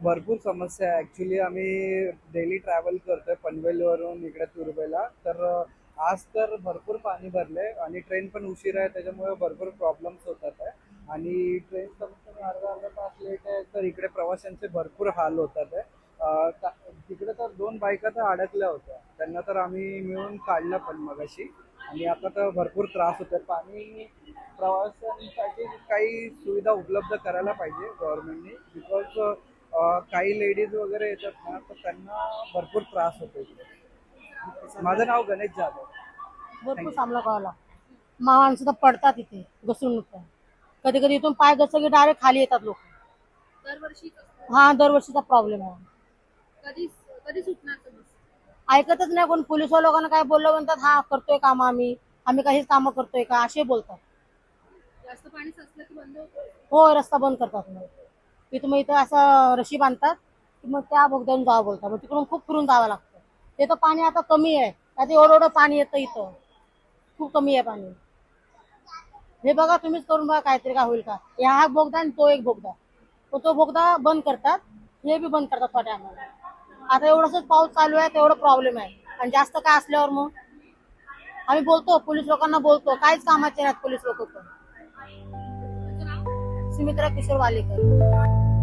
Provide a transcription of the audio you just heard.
भरपूर समस्या आहे. ॲक्च्युली आम्ही डेली ट्रॅव्हल करतोय पनवेलवरून इकडे तुर्बेला तर आज तर भरपूर पाणी भरले आणि ट्रेन पण उशीर आहे त्याच्यामुळे भरपूर प्रॉब्लेम्स होतात आहे. आणि ट्रेन कमीत अर्धा अर्धा तास लेट आहे तर इकडे प्रवाशांचे भरपूर हाल होतात आहे. तिकडे तर दोन बायका तर अडकल्या होत्या. त्यांना तर आम्ही मिळून काढलं पण मगाशी. आणि आता तर भरपूर त्रास होतोय. पाणी प्रवाशांसाठी काही सुविधा उपलब्ध करायला पाहिजे गव्हर्नमेंटने बिकॉज काही लेडीज वगैरे येतात ना तर त्यांना भरपूर त्रास होतो इकडे. माझं नाव गणेश जाधव. भरपूर सामना करायला माणसं तर पडतात इथे घसरून उठतात कधी कधी इथून पाय घसरले की डायरेक्ट खाली येतात लोक. दरवर्षी? हा दरवर्षीचा प्रॉब्लेम आहे. कधी कधी सुटणार समस्या ऐकतच नाही कोण. पोलीस लोकांना काय बोललं म्हणतात हा करतोय काम आम्ही. आम्ही काहीच कामं करतोय का? असे बोलतात. जास्त पाणी साचलं की बंद होतं? हो रस्ता बंद करतात मग. की तुम्ही इथं असं रशी बांधतात की मग त्या बोगद्यावरून जावं बोलतात. मग तिकडून खूप फिरून जावं लागतं. ते तर पाणी आता कमी आहे. आता एवढं एवढं पाणी येतं इथं. खूप कमी आहे पाणी. हे बघा तुम्हीच करून बघा काहीतरी काय होईल का. या हा बोगदा आणि तो एक बोगदा. तो बोगदा बंद करतात. हे बी बंद करतात थोड्या टायमाला आता एवढंच पाऊस चालू आहे तेवढं प्रॉब्लेम आहे. आणि जास्त काय असल्यावर मग? आम्ही बोलतो पोलीस लोकांना बोलतो. काहीच कामाचे नाहीत पोलीस लोक पण. सुमित्रा किशोर वालेकर